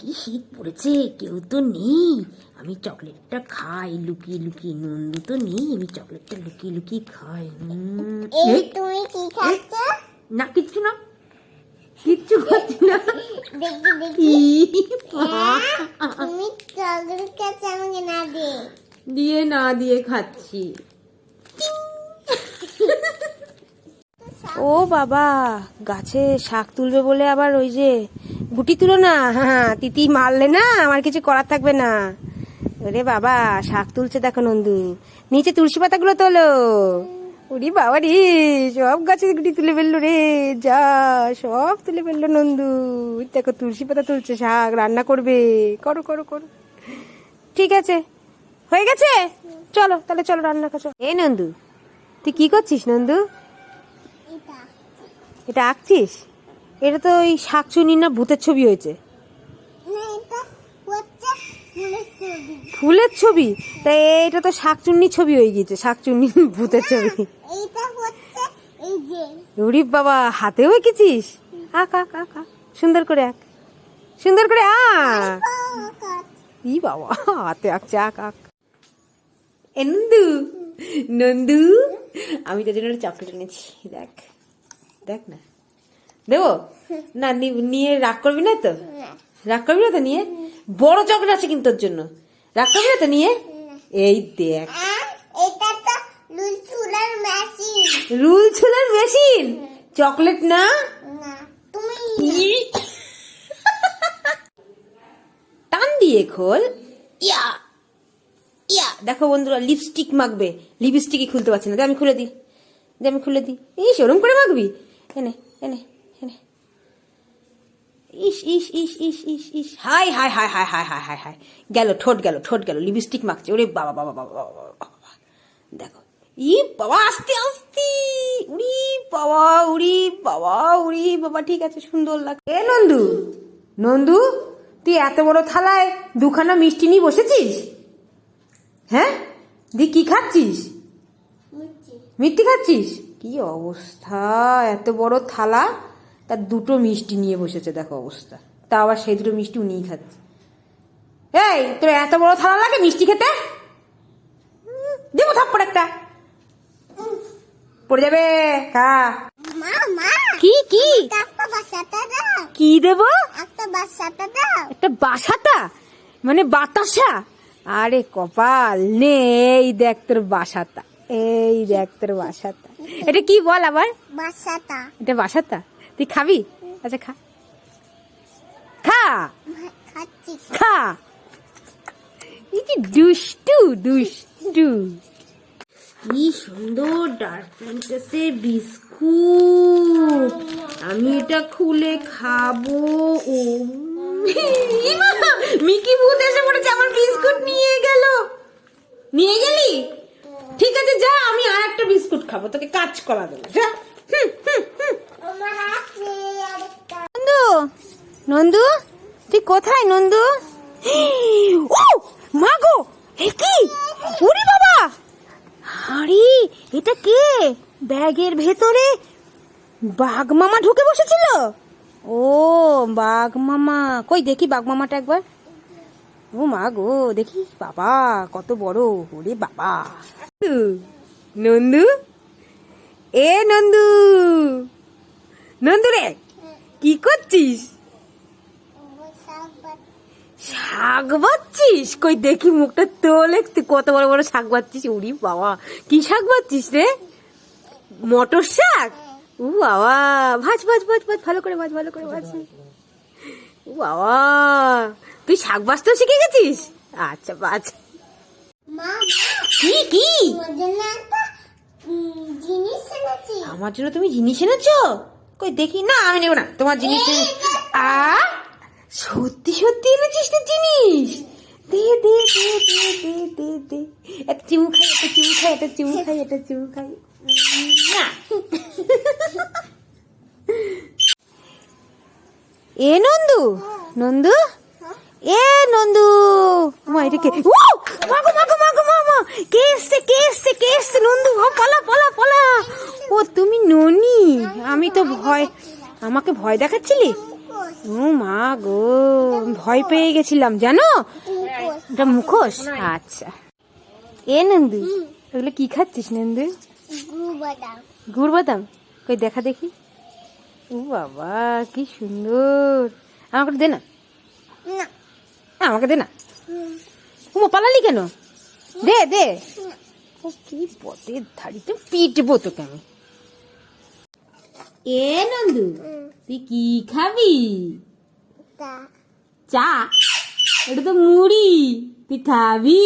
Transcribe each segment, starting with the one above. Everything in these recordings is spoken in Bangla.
কি শীত পড়েছে? কেউ তো নেই। আমি চকলেটটা খাই লুকিয়ে লুকিয়ে নন্দু তো নেই। আমি চকলেটটা লুকিয়ে লুকিয়ে খাই। তুমি কি খাচ্ছ? না কিচ্ছু না। কিচ্ছু খাচ্ছি না। দেখি দেখি। বাহ, তুমি চকলেট খাচ্ছ আমাকে না দে দিয়ে না দিয়ে খাচ্ছি। ও বাবা, গাছে শাক তুলবে বলে আবার ওই যে গুটি তুলো না হ্যাঁ তিতি মারলে না, আমার কিছু করার থাকবে না। ওরে বাবা, শাক তুলছে দেখো নন্দু, নিচে তুলসী পাতাগুলো তোলো। ওরে বাবা রে সব গাছে গুটি তুলে ফেলল রে, যা, সব তুলে ফেলল নন্দু। দেখো তুলসী পাতা তুলছে, শাক রান্না করবে। করো করো করো। ঠিক আছে, হয়ে গেছে? চলো, তাহলে চলো রান্না করছ এ নন্দু, তুই কি করছিস নন্দু? এটা আঁকছিস? এটা তো ওই শাকচুনি না ভূতের ছবি হয়েছে। ফুলের ছবি। তাই এটা তো শাকচুন্নি ছবি হয়ে গিয়েছে শাকচুন্নি ভূতের ছবি। উরি বাবা হাতেও এঁকেছিস? আঁক আঁক আঁক। সুন্দর করে আঁক। সুন্দর করে আঁক। ই বাবা হাতে আঁকছে আঁক আঁক। এ নন্দু নন্দু আমি তোর জন্য একটা চকলেট এনেছি দেখ। দেখ না। দেবো? না নিয়ে রাগ করবি না তো? রাগ করবি না তো নিয়ে? বড় চকলেট আছে কিন্তু তোর জন্য। রাগ করবি না তো নিয়ে? এই দেখ। এটা তো লুল চুলার মেশিন রুল ছুলার মেশিন চকলেট না? না তুমি টান দিয়ে খোল। ইয়া ইয়া। দেখো বন্ধুরা লিপস্টিক মাখবে। লিপস্টিকই খুলতে পারছি না। আমি খুলে দিই। আমি খুলে দিই। এই ওরম করে মাখবি? এনে এনে এনে। ইস ইস ইস ইস ইস ইস। হাই হাই হাই হাই হাই হাই হাই হাই। গেল ঠোঁট গেল ঠোঁট গেল লিপস্টিক মাখছে। ওরে বাবা বাবা বাবা বাবা বাবা দেখো ই বাবা আস্তে আস্তে। উড়ি বাবা উড়ি বাবা উড়ি বাবা ঠিক আছে সুন্দর লাগে এ নন্দু নন্দু তুই এত বড় থালায় দুখানা মিষ্টি নিয়ে বসেছিস? হ্যাঁ? দি কি খাচ্ছিস? মিষ্টি খাচ্ছিস? কি অবস্থা? এত বড় থালা? তার দুটো মিষ্টি নিয়ে বসেছে দেখো অবস্থা। তা আবার সেই দুটো মিষ্টি উনিই খাচ্ছে। এই তোর এত বড় থালা লাগে মিষ্টি খেতে? দেবো থাপ্পড় একটা। পড়ে যাবে কি কি? দাও। কি দেব? একটা বাসাটা দাও। একটা বাসাটা? মানে বাতাসা? আরে কপাল নে এই দেখ তোর বাসাটা। এই দেখ তোর বাসাটা। এটা কি বল আবার? বাসাটা। এটা বাসাটা? তুই খাবি? আচ্ছা খা। খা! খাচ্ছি। খা! এই যে দুষ্টু দুষ্টু। কি সুন্দর ডার্ক ফ্যান্টাসির বিস্কুট। আমি এটা খুলে খাব। ও মিকি ভূত এসে পড়েছে আমার বিস্কুট নিয়ে গেল। নিয়ে গেলি? ঠিক আছে যা আমি আর একটা বিস্কুট খাব তোকে কাজ করা দেবো যা। নন্দু নন্দু তুই কোথায় নন্দু? ও মা গো এ কি? ওরে বাবা! আরে এটা কে? ব্যাগের ভেতরে বাঘ মামা ঢুকে বসেছিল? ও বাঘ মামা কই দেখি বাঘ মামাটা একবার। ও মা গো, দেখি, বাবা, কত বড়, ওরে বাবা। নন্দু এ নন্দু! নন্দু রে, কি করছিস? শাক বাচ্ছিস? কই, দেখি মুখটা তোলে তুই কত বড় বড় শাক বাচ্ছিস, উড়ি বাবা। কি শাক বাচ্ছিস রে? মটর শাক? উ বাবা, ভাজ ভাজ ভাজ ভাজ, ভালো করে ভাজ, ভালো করে ভাজ। উ বাবা তুই শাক বাজতেও শিখে গেছিস? আচ্ছা বাজ মা কি কি? আমার জন্য তুমি জিনিস এনেছো? কই দেখি। না আমি নেব না। তোমার জিনিস আ? সত্যি সত্যি এনেছিস না জিনিস? দে দে দে দে দে দে দে। একটা চুমু খাই একটা চুমু খাই একটা চুমু খাই একটা চুমু খাই। না। এ নন্দু? নন্দু? এ নন্দু। মা এটা কে? ও মাগো মাগো মামা কে এসছে কে এসছে কে এসছে? নন্দু ও পালা পালা পালা। ও তুমি ননি? আমি তো ভয় আমাকে ভয় দেখাচ্ছিলি? ও মা গো ভয় পেয়ে গেছিলাম জানো? মুখোশ ওটা মুখোশ? আচ্ছা। এ নন্দু ওগুলো কি খাচ্ছিস নন্দু? গু গুড় বাদাম কই দেখা দেখি। ও বাবা কি সুন্দর। আমাকে দে না। আমাকে দে না। উমা পালালি কেন? দে দে। ও কি পথের ধাড়িতে পিটবো তোকে আমি। এ নন্দু তুই কি খাবি? চা। এটা তো মুড়ি। তুই খাবি?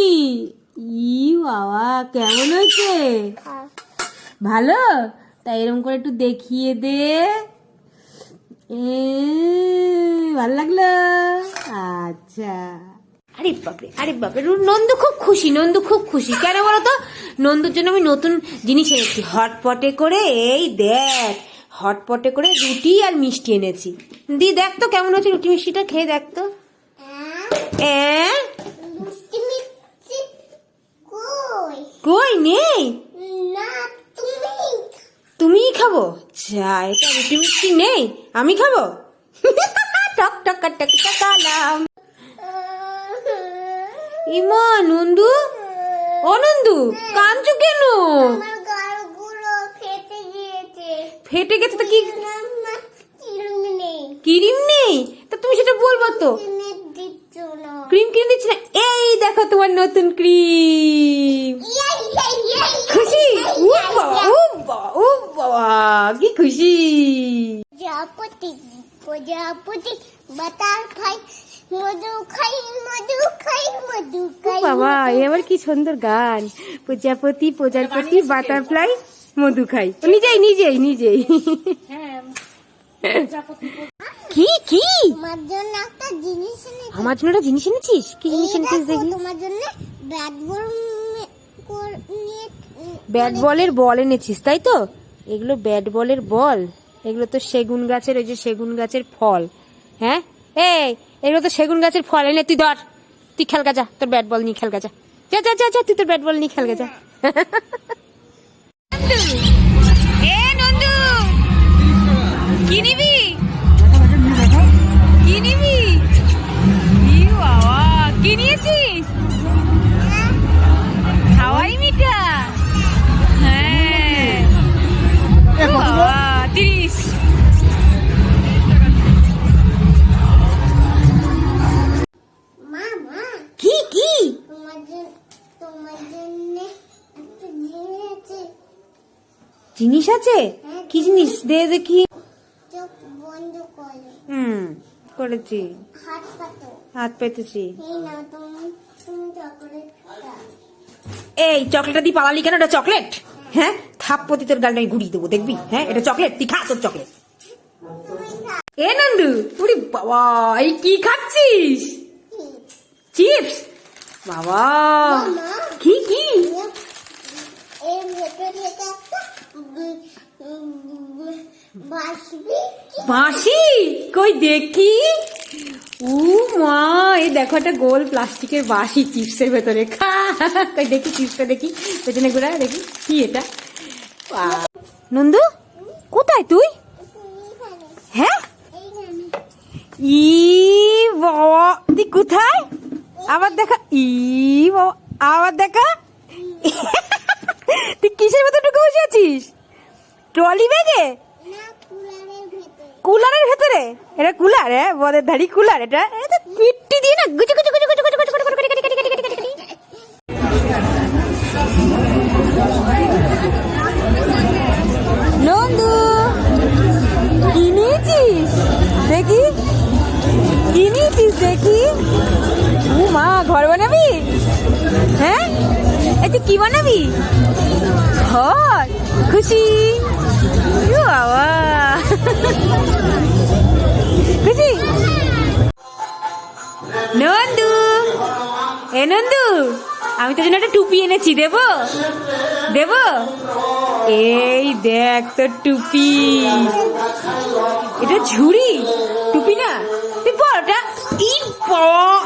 ই বাবা কেমন হয়েছে? ভালো? তাই এরকম করে একটু দেখিয়ে দে। ভালো লাগল আচ্ছা আরে বাপরে আরে বাপরে রু- নন্দু খুব খুশি নন্দু খুব খুশি। কেন বলো তো নন্দুর জন্য আমি নতুন জিনিস এনেছি। হটপটে করে এই দেখ হটপটে করে রুটি আর মিষ্টি এনেছি। দি দেখ তো কেমন হচ্ছে রুটি মিষ্টিটা খেয়ে দেখ তো। হ্যাঁ? এ মিষ্টি মিষ্টি কই? কই নেই? খাব? যা এটা রুটি মিষ্টি নেই আমি খাব? টক টক টক টক টকালাম ইমা নন্দু? ও নন্দু কাঁদছো কেন? ফেটে গেছে তো কি? ক্রিম নেই। তা তুমি সেটা বলব তো। ক্রিম কিনে দিচ্ছি না। দেখো তোমার নতুন ক্রিম। খুশি? ও বাবা ও বাবা ও বাবা কি খুশি? প্রজাপতি প্রজাপতি বাতার খাই মধু খাই মধু খাই মধু খাই বাবা এ আবার কি সুন্দর গান। প্রজাপতি প্রজাপতি বাটারফ্লাই মধু খাই। নিজেই নিজেই নিজেই। কি? কি? তোমার জন্য একটা জিনিস এনেছি। আমার জন্য একটা জিনিস এনেছিস? কি জিনিস এনেছিস দেখো, তোমার জন্য ব্যাট বল ব্যাট বলের বল এনেছিস তাই তো? এগুলো ব্যাট বলের বল। এগুলো তো সেগুন গাছের ওই যে সেগুন গাছের ফল। হ্যাঁ? এই এগুলো তো সেগুন গাছের ফল। এনে তুই ধর। তুই খেল যা তোর ব্যাট বল নিয়ে খেল যা। যা যা যা যা তুই তোর ব্যাট বল নিয়ে খেল যা। জিনিস আছে? কি জিনিস? দে দেখি। হুম করেছি। হাত পেতেছি। এই চকলেটটা দিয়ে পালালি কেন? এটা চকলেট হ্যাঁ? থাপ্পতি তোর গালটা আমি ঘুরিয়ে দেবো দেখবি? হ্যাঁ এটা চকলেট তুই খা তোর চকলেট এ নন্দু উরি বাবা এই কি খাচ্ছিস? চিপস? বাবা কি কি? বাঁশি? কই দেখি? উ মা, এই দেখো একটা গোল প্লাস্টিকের বাঁশি চিপসের ভেতরে। খা, কই দেখি চিপসটা দেখি। পেছনে ঘোরা, দেখি। কি এটা। নন্দু, কোথায় তুই? হ্যাঁ। ই বাবা, তুই কোথায়? আবার দেখা, ই বাবা, আবার দেখা। তুই কিসের ভেতর ঢুকে বসে আছিস ট্রলি ব্যাগে কুলারের ভেতরে। এটা কুলার হ্যাঁ বদের ধাড়ি কুলার এটা এটা পিট্টি দিয়ে না গুজু গুজু গুজু গুজু গুজু গুজু গুজু গুজু গুজু গুজু গুজু। নন্দু কি নিয়েছিস দেখি কি নিয়েছিস দেখি মা ঘর বানাবি হ্যাঁ তুই কি বানাবি? ঘর, খুশি। বাবা। খুশি? নন্দু, এ নন্দু, আমি তোর জন্য একটা টুপি এনেছি, দেবো? দেবো? এই দেখ তোর টুপি। এটা ঝুড়ি, টুপি না? তুই বড়টা ই বাবা